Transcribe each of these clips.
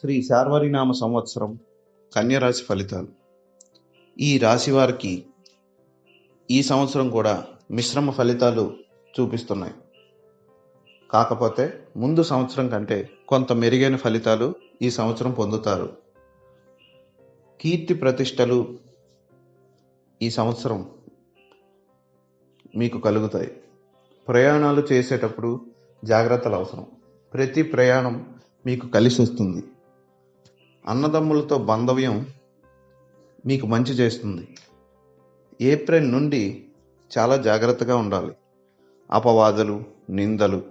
శ్రీ శార్వరినామ సంవత్సరం కన్యరాశి ఫలితాలు. ఈ రాశి వారికి ఈ సంవత్సరం కూడా మిశ్రమ ఫలితాలు చూపిస్తున్నాయి. కాకపోతే ముందు సంవత్సరం కంటే కొంత మెరుగైన ఫలితాలు ఈ సంవత్సరం పొందుతారు. కీర్తి ప్రతిష్టలు ఈ సంవత్సరం మీకు కలుగుతాయి. ప్రయాణాలు చేసేటప్పుడు జాగ్రత్తలు అవసరం. ప్రతి ప్రయాణం మీకు కలిసి వస్తుంది. అన్నదమ్ములతో బాంధవ్యం మీకు మంచి చేస్తుంది. ఏప్రిల్ నుండి చాలా జాగ్రత్తగా ఉండాలి. అపవాదులు నిందలు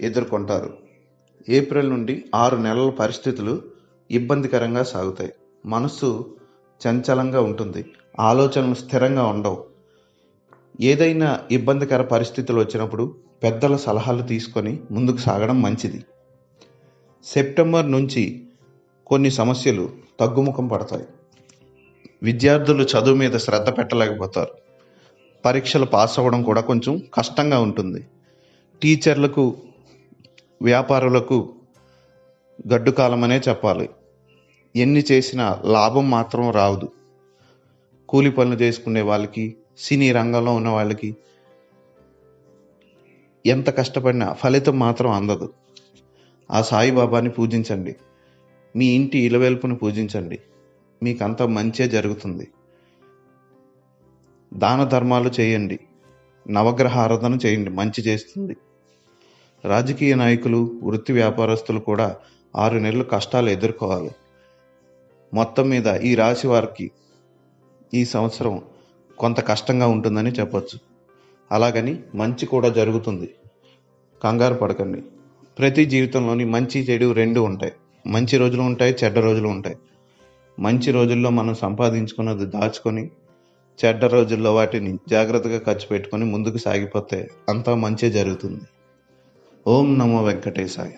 ఎదుర్కొంటారు. ఏప్రిల్ నుండి ఆరు నెలల పరిస్థితులు ఇబ్బందికరంగా సాగుతాయి. మనస్సు చంచలంగా ఉంటుంది. ఆలోచనలు స్థిరంగా ఉండవు. ఏదైనా ఇబ్బందికర పరిస్థితులు వచ్చినప్పుడు పెద్దల సలహాలు తీసుకొని ముందుకు సాగడం మంచిది. సెప్టెంబర్ నుంచి కొన్ని సమస్యలు తగ్గుముఖం పడతాయి. విద్యార్థులు చదువు మీద శ్రద్ధ పెట్టలేకపోతారు. పరీక్షలు పాస్ అవ్వడం కూడా కొంచెం కష్టంగా ఉంటుంది. టీచర్లకు వ్యాపారులకు గడ్డు కాలమనే చెప్పాలి. ఎన్ని చేసినా లాభం మాత్రం రాదు. కూలి పనులు చేసుకునే వాళ్ళకి సినీ రంగంలో ఉన్న వాళ్ళకి ఎంత కష్టపడినా ఫలితం మాత్రం అందదు. ఆ సాయిబాబాని పూజించండి. మీ ఇంటి ఇలవెల్పుని పూజించండి. మీకు అంత మంచే జరుగుతుంది. దాన ధర్మాలు చేయండి. నవగ్రహ ఆరాధన చేయండి. మంచి చేస్తుంది. రాజకీయ నాయకులు వృత్తి వ్యాపారస్తులు కూడా ఆరు నెలలు కష్టాలు ఎదుర్కోవాలి. మొత్తం మీద ఈ రాశి వారికి ఈ సంవత్సరం కొంత కష్టంగా ఉంటుందని చెప్పచ్చు. అలాగని మంచి కూడా జరుగుతుంది. కంగారు పడకండి. ప్రతి జీవితంలోని మంచి చెడు రెండు ఉంటాయి. మంచి రోజులు ఉంటాయి చెడ్డ రోజులు ఉంటాయి. మంచి రోజుల్లో మనం సంపాదించుకున్నది దాచుకొని చెడ్డ రోజుల్లో వాటిని జాగ్రత్తగా ఖర్చు పెట్టుకొని ముందుకు సాగిపోతే అంతా మంచి జరుగుతుంది. ఓం నమో వెంకటేశాయ.